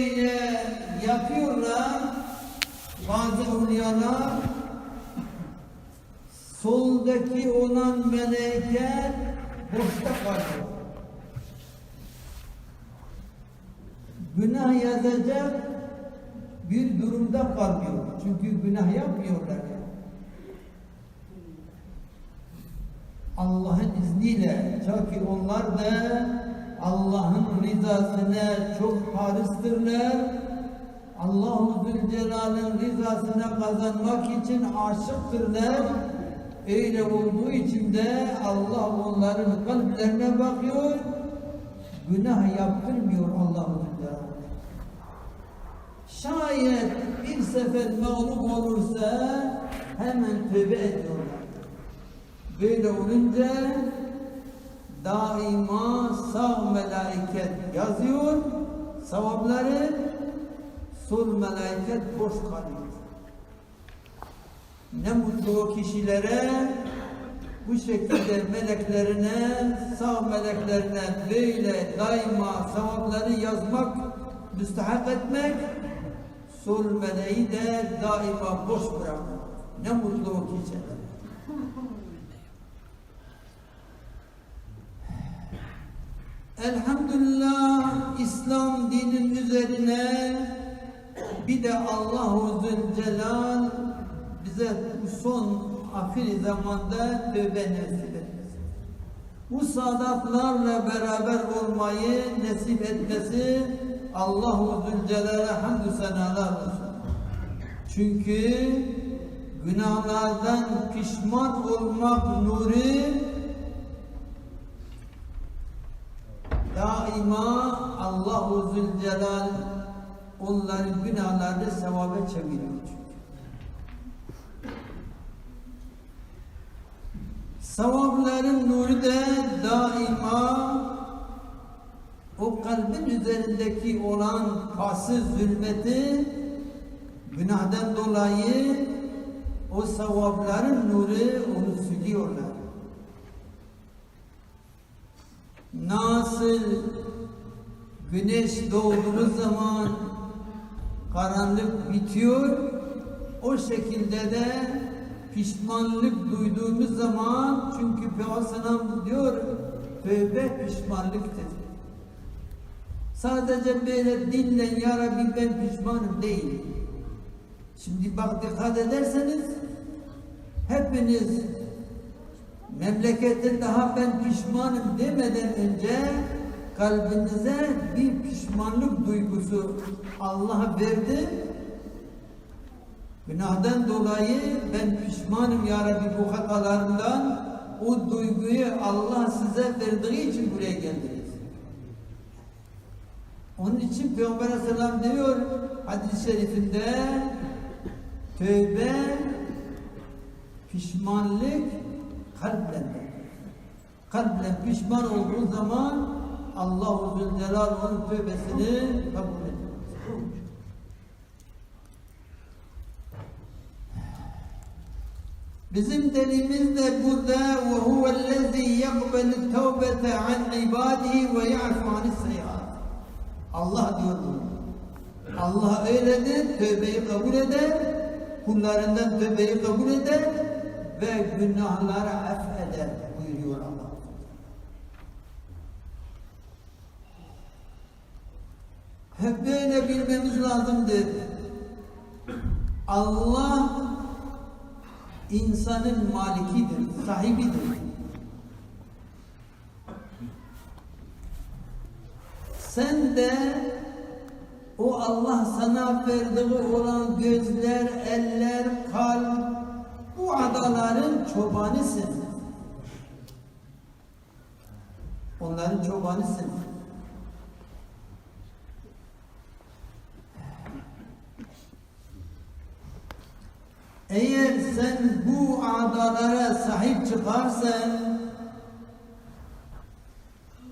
Böyle yapıyorlar bazı evliyalar soldaki olan meleke boşta kalıyor. Günah yazacak bir durumda kalmıyor. Çünkü günah yapmıyorlar. ya. Allah'ın izniyle çünkü onlar da Allah'ın rızasına çok haristırlar. Allahu Zülcelal'in rızasına kazanmak için aşıktırlar. Öyle olduğu için de Allah onların kalplerine bakıyor. Günah yaptırmıyor Allahu Zülcelal. Şayet bir sefer mağlup olursa hemen tövbe ediyorlar. Böyle olunca daima sağ melaiket yazıyor sevapları sol melaiket boş kalıyor. Ne mutlu o kişilere bu şekilde meleklerine sağ meleklerine böyle daima sevapları yazmak müstahak etmek sol meleği de daima boş bırakmak. Ne mutlu o kişilere. Elhamdülillah İslam dinin üzerine bir de Allahu Zülcelal bize bu son ahir zamanda tövbe nasip etmesi. Bu saadatlarla beraber olmayı nasip etmesi Allahu Zülcelal'e hamdü senalar olsun. Çünkü günahlardan pişman olmak nuru daima Allahu Zülcelal onların günahlarını sevaba çeviriyor. Sevapların nuru da daima o kalbin üzerindeki olan pasız zulmeti günahdan dolayı o sevapların nuru onu siliyorlar. Nasıl güneş doğduğu zaman karanlık bitiyor, o şekilde de pişmanlık duyduğumuz zaman çünkü Peygamber diyor tövbe pişmanlıktır. Sadece böyle dille ya Rabbi ben pişmanım değil. Şimdi bak dikkat ederseniz hepiniz memlekette daha ben pişmanım demeden önce kalbinize bir pişmanlık duygusu Allah verdi. Günahdan dolayı ben pişmanım ya Rabbi bu hatalarımdan o duyguyu Allah size verdiği için buraya geldiniz. Onun için Peygamber Aleyhisselam diyor hadis-i şerifinde tövbe pişmanlık kalple. Kalple pişman olduğu zaman Allahu Zülcelal onun tövbesini kabul ediyor. Bizim delimiz de burada ve huvellezî yekbelü tevbete an ibadihi ve ya'fu anis seyyiat. Allah diyor. Allah öyledir, tövbeyi kabul eder, kullarından tövbeyi kabul eder ve günahları affeder buyuruyor Allah. Hep böyle bilmemiz lazımdır. Allah insanın malikidir, sahibidir. Sen de o Allah sana verdiği olan gözler, eller, kalp, bu adaların çobanısın. Onların çobanısın. Eğer sen bu adalara sahip çıkarsan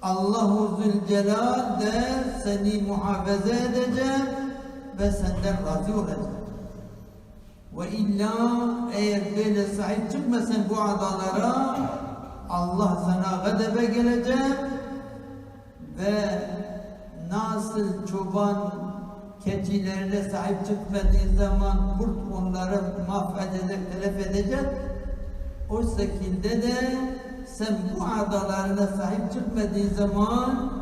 Allahu Zülcelal de seni muhafaza edecek ve senden razı olacak. Ve illa eğer böyle sahip çıkmasan bu adalara Allah sana gadebe gelecek ve nasıl çoban keçilerine sahip çıkmadığı zaman kurt onları mahvedecek, telef edecek. O şekilde de sen bu adalarına sahip çıkmadığın zaman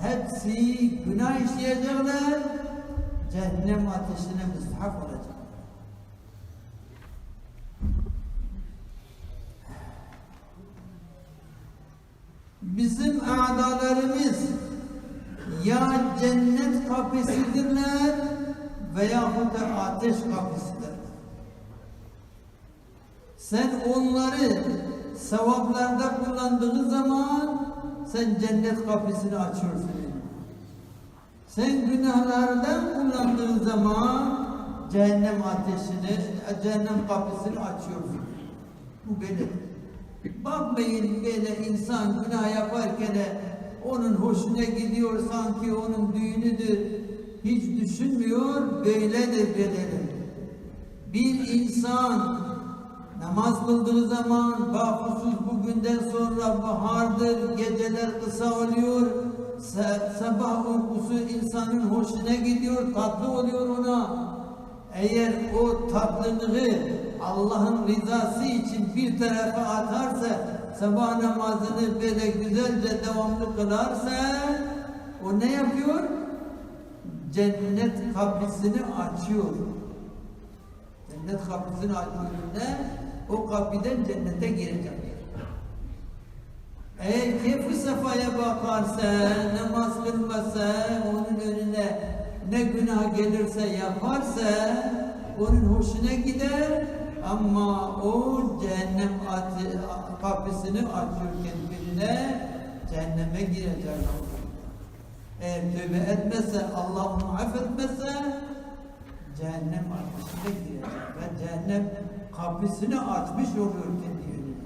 hepsi günah işleyecekler, cehennem ateşine müstahak olacak. Bizim adalarımız ya cennet kapısıdırlar veyahut da ateş kapısıdırlar. Sen onları sevaplarda kullandığı zaman sen cennet kapısını açıyorsun. Sen günahlardan kullandığı zaman cehennem ateşini, cehennem kapısını açıyorsun. Bu böyle. Bakmayın böyle insan günah yaparken de onun hoşuna gidiyor sanki onun düğünüdür. Hiç düşünmüyor böyledir böyledir. Bir insan namaz kıldığı zaman bahusuz bugünden sonra bahardır, geceler kısa oluyor. Sa- sabah uykusu insanın hoşuna gidiyor, tatlı oluyor ona. Eğer o tatlılığı Allah'ın rızası için bir tarafa atarsa, sabah namazını böyle güzelce devamlı kılarsa, o ne yapıyor? Cennet kapısını açıyor. Cennet kapısını açtığında o kapıdan cennete girecek. Eğer keyfi sefaya bakarsa, namaz kılmasa, onun önüne ne günah gelirse yaparsa, onun hoşuna gider ama o cehennem kapısını açıyorken birine cehenneme girecek. Eğer tövbe etmezse, Allah onu affetmezse cehennem ateşine girecek ve cehennem kapısını açmış oluyor kendi önüne.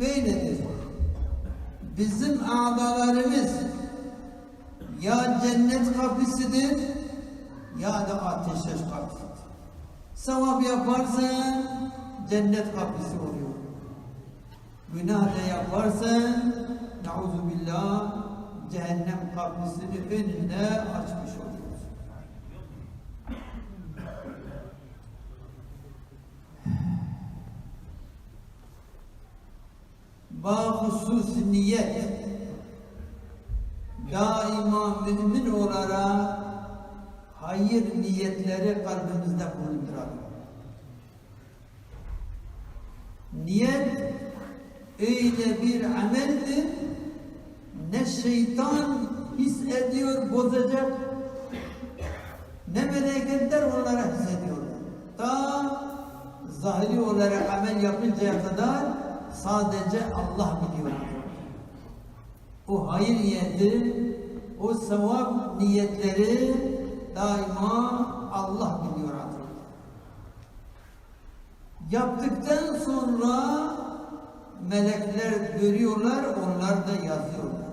Böyledir. Bizim adalarımız ya cennet kapısıdır ya da ateş kapısıdır. Sevap yaparsan cennet kapısı oluyor. Günah da yaparsan nauzu billah cehennem kapısını önünde açmış oluyorsun. Bahusus niyet daima mümin olarak hayır niyetleri kalbimizde bulunduralım. Niyet öyle bir ameldir ne şeytan his ediyor bozacak ne meleketler onlara hissediyorlar. Ta zahiri olarak amel yapıncaya kadar sadece Allah biliyor. O hayır niyeti, o sevap niyetleri daima Allah biliyor artık. Yaptıktan sonra melekler görüyorlar, onlar da yazıyorlar.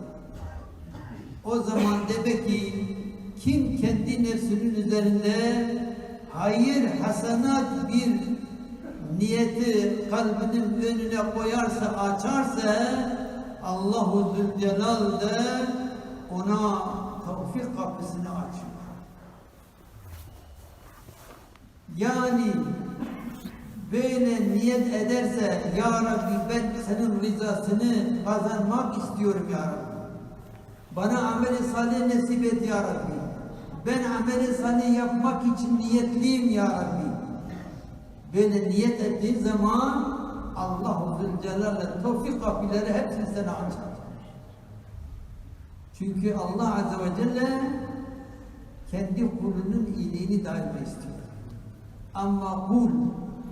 O zaman demek ki kim kendi nefsinin üzerinde hayır, hasenat bir niyeti kalbinin önüne koyarsa, açarsa Allahu Zülcelal de ona tevfik kapısını açıyor. Yani böyle niyet ederse Ya Rabbi ben senin rızasını kazanmak istiyorum Ya Rabbi. Bana amel-i salih nasip et Ya Rabbi. Ben amel-i salih yapmak için niyetliyim Ya Rabbi. Böyle niyet ettiği zaman Allah-u Zülcelal'le tevfik kapıları hepsini sana açar. Çünkü Allah Azze ve Celle kendi kulunun iyiliğini daima istiyor. Ama kul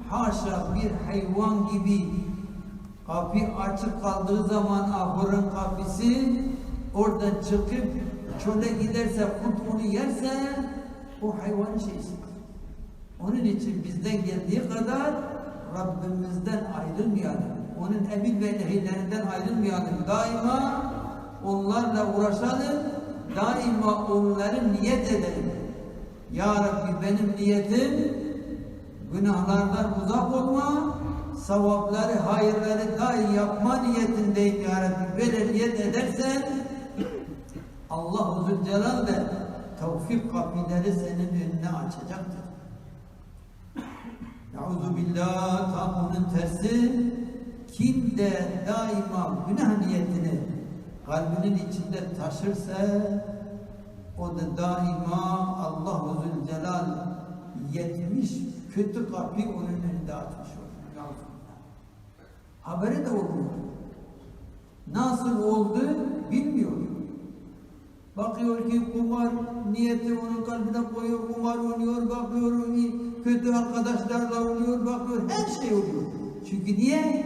haşa bir hayvan gibi kapı açık kaldığı zaman ahırın kapısı oradan çıkıp çöle giderse kurt onu yerse o hayvanın şeysi. Onun için bizden geldiği kadar Rabbimizden ayrılmayalım. Onun emir ve nehiylerinden ayrılmayalım. Daima onlarla uğraşalım. Daima onları niyet edelim. Ya Rabbi benim niyetim günahlardan uzak olma, sevapları, hayırları dahi yapma niyetindeyim ya Rabbi. Böyle niyet edersen Allah Zülcelal de tevfik kapıları senin önüne açacaktır. Nauzu billah tam onun tersi kim de daima günah niyetini kalbinin içinde taşırsa o da daima Allah-u Zülcelal 70 kötü kapı onun önünde açmış olur. Haberi de olmuyor. Nasıl oldu bilmiyor. Bakıyor ki kumar niyeti onun kalbine koyuyor, kumar oynuyor, bakıyor kötü arkadaşlarla oluyor, bakıyor her şey oluyor. Çünkü niye?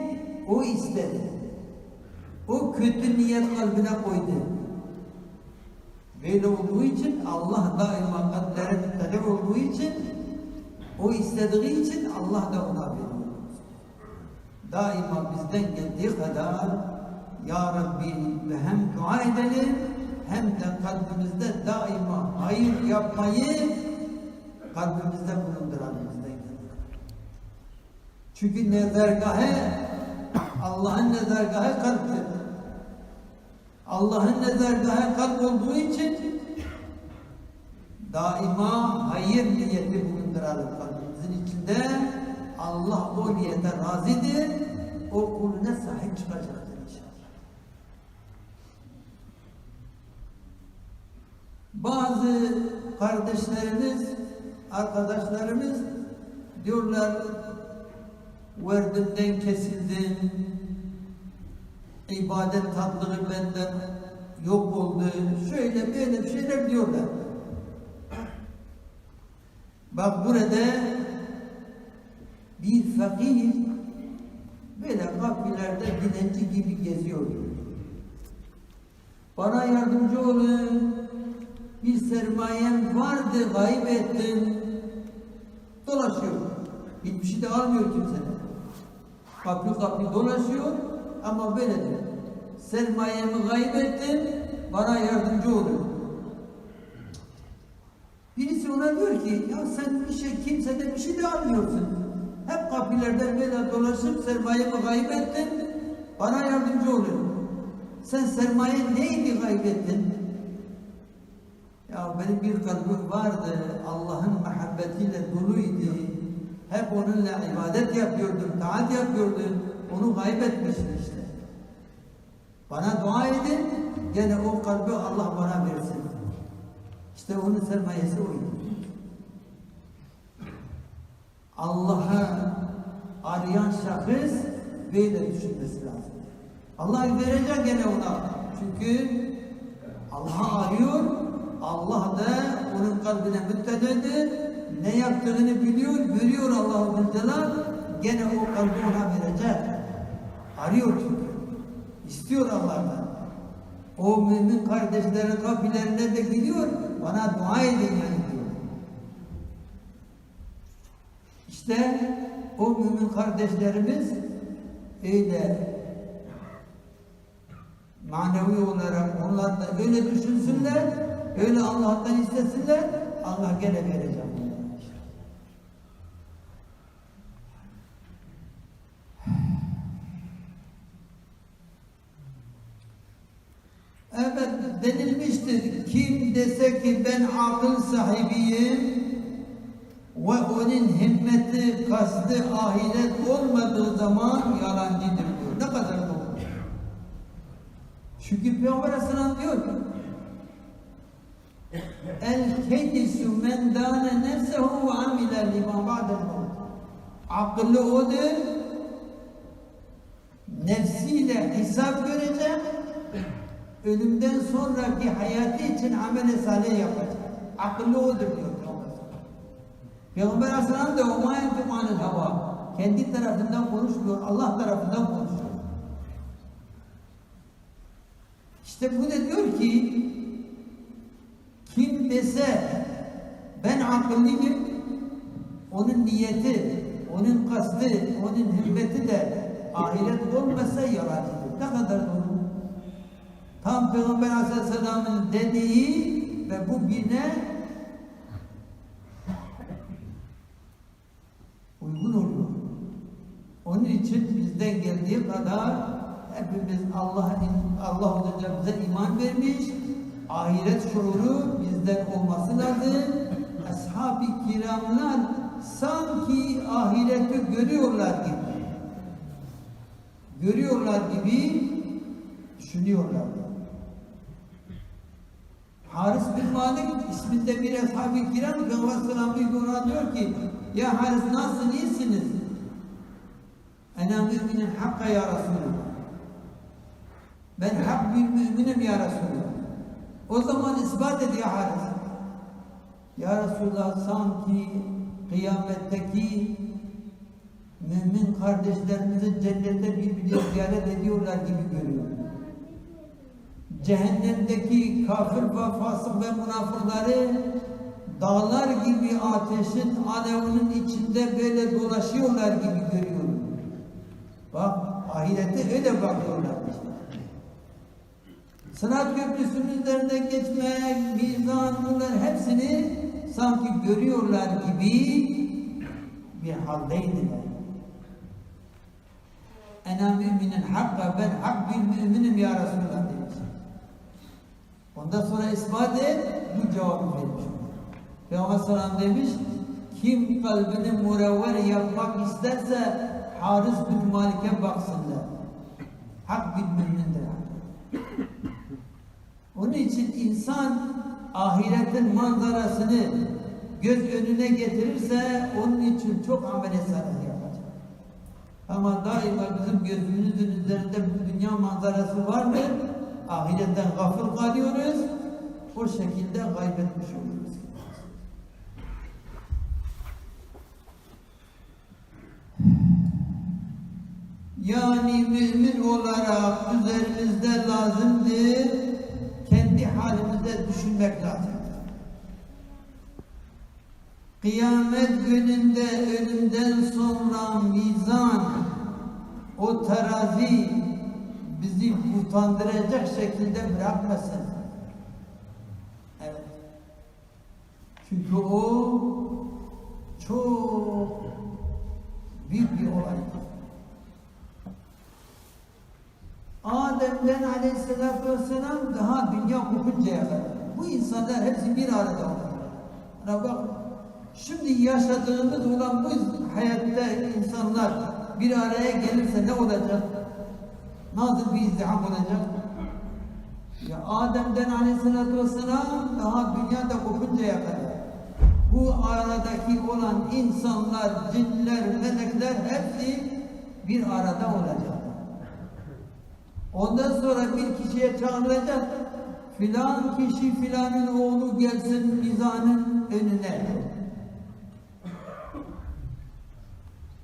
O istedi. O kötü niyet kalbine koydu. Böyle olduğu için Allah daima kadere müttali olduğu için o istediği için Allah da ona veriyor. Daima bizden geldiği kadar Ya Rabbi ve hem dua edelim hem de kalbimizde daima hayır yapmayı kalbimizde bulunduralım bizden. Çünkü nezergahı Allah'ın nezergahı kalptir. Allah'ın nezergahı kalp olduğu için daima hayır niyeti bulunduralım kalbimizin içinde. Allah o niyete razıdır. O kuluna sahip çıkacaktır inşallah. Bazı kardeşlerimiz, arkadaşlarımız diyorlar verdimden kesildim, ibadet tatlığı benden yok oldu, şöyle böyle şeyler diyorlar. Bak burada bir fakir böyle kapilerde dilenci gibi geziyor. Bana yardımcı olun, bir sermayem vardı, kaybettim. Dolaşıyor. Hiçbir şey de almıyor kimseden. Kapı kapı dolaşıyor ama böyledir. Sermayemi kaybettim, bana yardımcı olun. Birisi ona diyor ki, ya sen bir şey, kimseden bir şey de almıyorsun. Hep kapılardan böyle dolaşıp sermayemi kaybettin, bana yardımcı olun. Sen sermaye neydi kaybettin? Ya benim bir kalbim vardı, Allah'ın muhabbetiyle doluydu. Hep onunla ibadet yapıyordum, taat yapıyordum. Onu kaybetmişsin işte. Bana dua edin, gene o kalbi Allah bana versin. İşte onun sermayesi oydu. Allah'a arayan şahıs böyle düşünmesi lazım. Allah verecek gene ona. Çünkü Allah'a arıyor, Allah da onun kalbine müptededir. Ne yaptığını biliyor, görüyor Allah-u Zülcelal. Gene o kalbi ona verecek. Arıyor çünkü. İstiyor Allah'tan. O mümin kardeşlerin kapılarına da gidiyor. Bana dua edin yani diyor. İşte o mümin kardeşlerimiz öyle manevi olarak onlar da öyle düşünsünler, öyle Allah'tan istesinler, Allah gene verecek onlara. Evet denilmiştir. Kim dese ki ben akıl sahibiyim ve onun himmeti, kastı ahiret olmadığı zaman yalancıdır diyor. Ne kadar doğru. Çünkü Peygamber Aleyhisselam diyor ki El kedisu men dâne nefsehu ve amile lima ba'del. Akıllı odur. Nefsiyle hesap görecek. Ölümden sonraki hayatı için amel-i salih yapacak. Akıllı odur diyor Peygamber Aleyhisselam da mayentum anil hava. Kendi tarafından konuşmuyor, Allah tarafından konuşuyor. İşte bu da diyor ki kim dese ben akıllıyım onun niyeti, onun kastı, onun himmeti de ahiret olmasa yalancıdır. Ne kadar doğru. Tam Peygamber Aleyhisselam'ın dediği ve bu birine uygun oluyor. Onun için bizden geldiği kadar hepimiz Allah ve bize iman vermiş. Ahiret şuuru bizden olması lazım. Ashab-ı kiramlar sanki ahireti görüyorlar gibi. Görüyorlar gibi düşünüyorlar. Haris bin Malik isminde bir ashab-ı kiram Peygamber ve sellem diyor ki ya Haris nasılsın iyisiniz? Ena müminin hakka ya Resulallah. Ben hak bir müminim ya Resulallah. O zaman ispat et ya Haris. Ya Resulallah sanki kıyametteki mümin kardeşlerimizi cennette birbirine ziyaret ediyorlar gibi görüyorum. Cehennemdeki kafir ve fasık ve münafıkları dağlar gibi ateşin alevinin içinde böyle dolaşıyorlar gibi görüyorum. Bak ahirette öyle bakıyorlar işte. Sırat köprüsünün üzerinden geçmek, mizan bunlar hepsini sanki görüyorlar gibi bir haldeydiler. Ena müminin hakka ben hak bir müminim ya Resulallah. Ondan sonra ispat et, bu cevabı vermiş. Peygamber sallallahu demiş, kim kalbini murevver yapmak isterse Haris bin Malik'e baksınlar. Hak bir mümindir. Onun için insan ahiretin manzarasını göz önüne getirirse onun için çok amel salih yapacak. Ama daima bizim gözümüzün üzerinde bu dünya manzarası var mı? Ahiretten gafil kalıyoruz. O şekilde kaybetmiş oluyoruz. Yani mümin olarak üzerimizde lazımdır kendi halimizde düşünmek lazım. Kıyamet gününde ölümden sonra mizan, o terazi bizi utandıracak şekilde bırakmasın. Evet. Çünkü o çok büyük bir olaydır. Adem'den aleyhissalatü vesselam daha dünya kopuncaya kadar. Bu insanlar hepsi bir arada. Ana bak, şimdi yaşadığımız olan bu hayatta insanlar bir araya gelirse ne olacak? Nasıl bir izdiham olacak? Ya Adem'den aleyhissalatü vesselam daha dünyada kopuncaya kadar. Bu aradaki olan insanlar, cinler, melekler hepsi bir arada olacak. Ondan sonra bir kişiye çağrılacak. Filan kişi filanın oğlu gelsin mizanın önüne.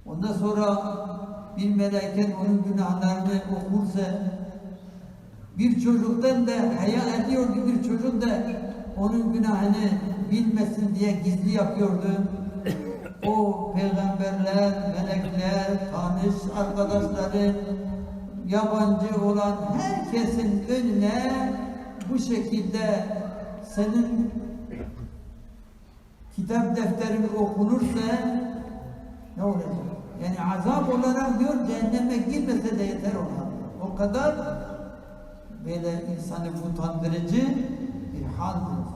Ondan sonra bir meleket onun günahlarını okursa bir çocuktan da haya ediyordu bir çocuk da onun günahını bilmesin diye gizli yapıyordu. O peygamberler, melekler, tanış arkadaşları, yabancı olan herkesin önüne bu şekilde senin kitap defterin okunursa ne olacak? Yani azap olarak diyor cehenneme girmese de yeter ona. O kadar böyle insanı utandırıcı bir haldir.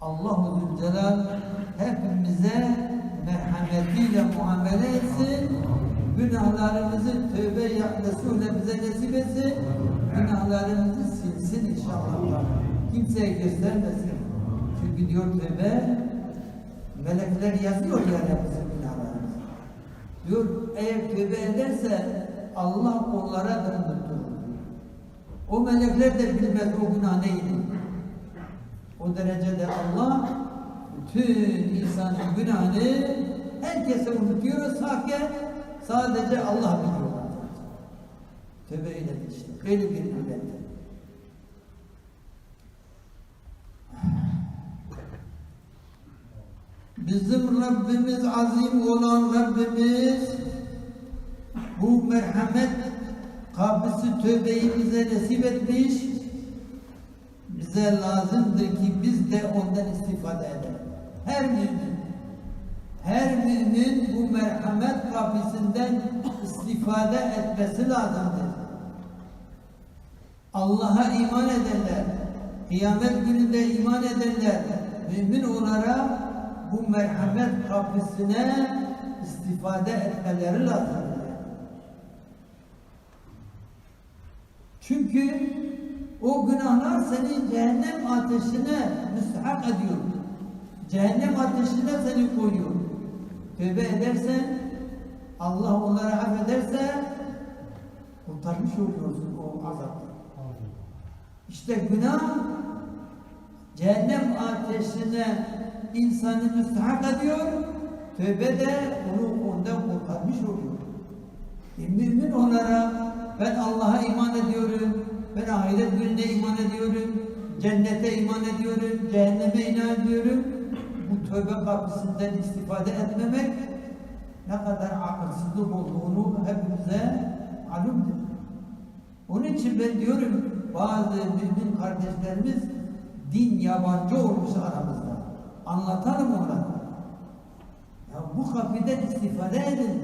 Allah-u Zülcelal hepimize merhametiyle muamele etsin günahlarımızı tövbe Resul'e bize nasip etsin, günahlarımızı silsin inşallah. Kimseye göstermesin. Çünkü diyor tövbe, melekler yazıyor yani bizim. Diyor eğer tövbe ederse Allah onlara döndürür. O melekler de bilmez o günah neydi. O derecede Allah bütün insanın günahını herkese unutuyor, sakin Sadece Allah biliyor. Tövbe eyledik işte. Öyle bir millette. Bizim Rabbimiz azim olan Rabbimiz bu merhamet kapısı tövbeyi bize nasip etmiş. Bize lazımdır ki biz de ondan istifade edelim. Her mümin her mümin bu merhamet kapısından istifade etmesi lazımdır. Allah'a iman edenler, kıyamet gününde iman edenler, mümin olarak bu merhamet kapısına istifade etmeleri lazımdır. Çünkü o günahlar seni cehennem ateşine müstahak ediyor. Cehennem ateşine seni koyuyor. Tövbe edersen, Allah onları affederse kurtarmış oluyorsun o azaptan. İşte günah cehennem ateşine insanı müstahak ediyor. Tövbe de onu ondan kurtarmış oluyor. E, mümin olarak ben Allah'a iman ediyorum, ben ahiret gününe iman ediyorum, cennete iman ediyorum, cehenneme iman ediyorum. Bu tövbe kapısından istifade etmemek ne kadar akılsızlık olduğunu hepimize malumdur. Onun için ben diyorum bazı mümin kardeşlerimiz din yabancı olmuş aramızda. Anlatalım onlara. Ya bu kapıdan istifade edin.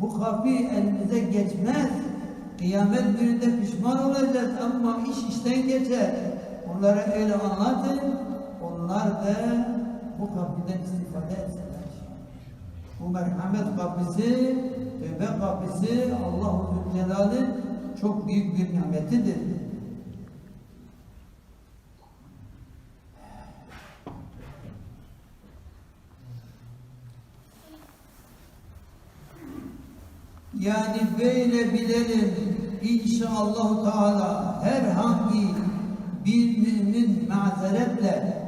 Bu kapı elimize geçmez. Kıyamet gününde pişman olacağız ama iş işten geçer. Onlara öyle anlatın. Onlar da bu kapıdan istifade etsinler. Bu merhamet kapısı, tövbe kapısı Allah-u Zülcelal'in çok büyük bir nimetidir. Yani böyle bilelim inşallah Teala herhangi bir mümin mazeretle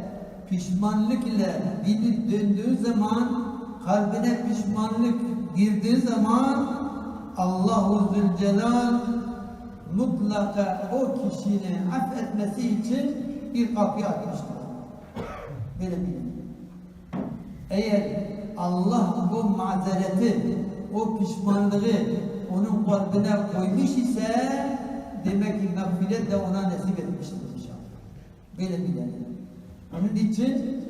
pişmanlık ile bilip döndüğü zaman kalbine pişmanlık girdiği zaman Allahu Zülcelal mutlaka o kişinin affetmesi için bir kapı açmıştır. Böyle bilin. Eğer Allah bu mazereti, o pişmanlığı onun kalbine koymuş ise demek ki mağfiret de ona nasip etmiştir inşallah. Böyle bilelim. Onun için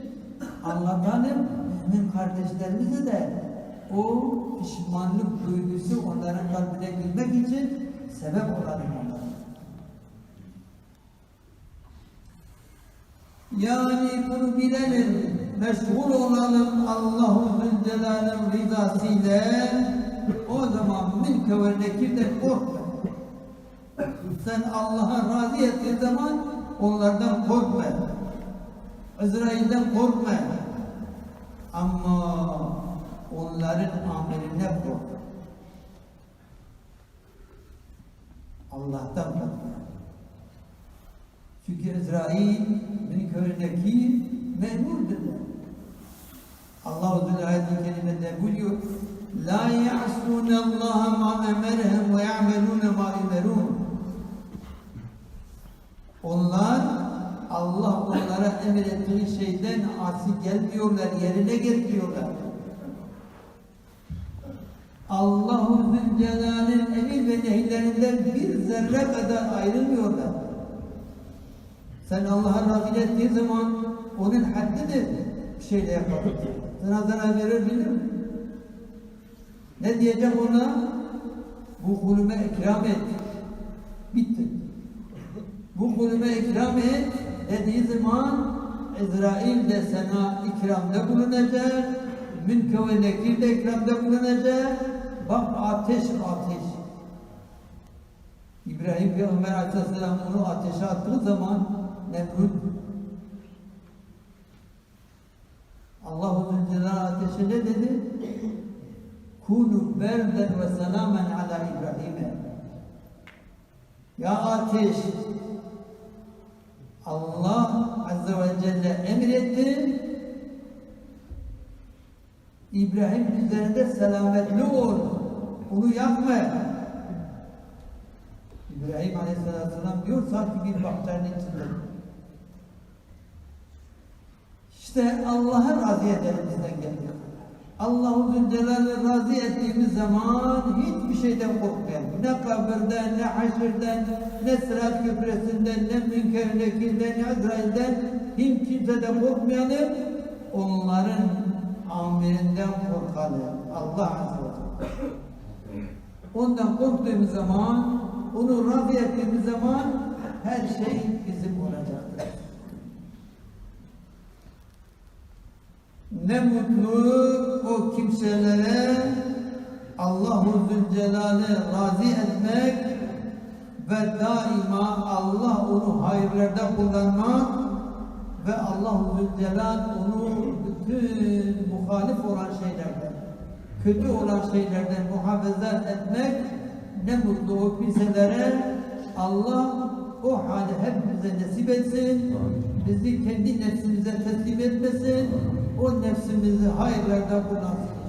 Allah'tanım mümin kardeşlerimize de o pişmanlık duygusu onların kalbine girmek için sebep olalım onlara. Yani bunu bilelim, meşgul olalım Allahu Zülcelal'in rızasıyla o zaman mülk ve nekirden korkma. Sen Allah'a razı ettiğin zaman onlardan korkma. İsrail'den korkma. Ama onların ameline korkma. Allah'tan korkma. Çünkü İsrail min köyündeki memurdur. Allah-u Zülü ayet-i kerimede buyuruyor La ya'sûne Allah'a ma emerhem ve ya'melûne ma emerûn Onlar Allah onlara emrettiği şeyden asi gelmiyorlar, yerine getiriyorlar. Allahu Zülcelal'in emir ve nehlerinden bir zerre kadar ayrılmıyorlar. Sen Allah'a rağbet ettiğin zaman onun haddidir bir şeyle yapalım. Sana zarar verir bilir mi? Ne diyecek ona? Bu kulüme ikram et. Bitti. Bu kulüme ikram et dediği zaman İsrail de sana ikramda bulunacak. Mülke ve nekir de ikramda bulunacak. Bak ateş ateş. İbrahim Peygamber Aleyhisselam onu ateşe attığı zaman Nemrut Allahu Zülcelal ateşe ne dedi? Kunu berden ve selamen ala İbrahim'e Ya ateş Allah Azze ve Celle emretti İbrahim üzerinde selametli ol. Onu yakma. İbrahim Aleyhisselam diyor sanki bir bahçenin içinde. İşte Allah'a razı edelimizden geliyor. Allahu Zülcelal'ı razı ettiğimiz zaman hiçbir şeyden korkmayalım. Ne kabirden, ne haşirden, ne sırat köprüsünden, ne münker nekirden, ne Azrail'den hiç kimseden korkmayalım. Onların amirinden korkalı. Allah Azze. Ondan korktuğumuz zaman, onu razı ettiğimiz zaman her şey bizim olacaktır. Ne mutlu o kimselere Allahu Zülcelal'i razı etmek ve daima Allah onu hayırlarda kullanmak ve Allahu Zülcelal onu bütün muhalif olan şeylerden, kötü olan şeylerden muhafaza etmek ne mutlu o kimselere Allah o hali hepimize nasip etsin. Bizi kendi nefsimize teslim etmesin. O nefsimizi hayırlarda kullansın.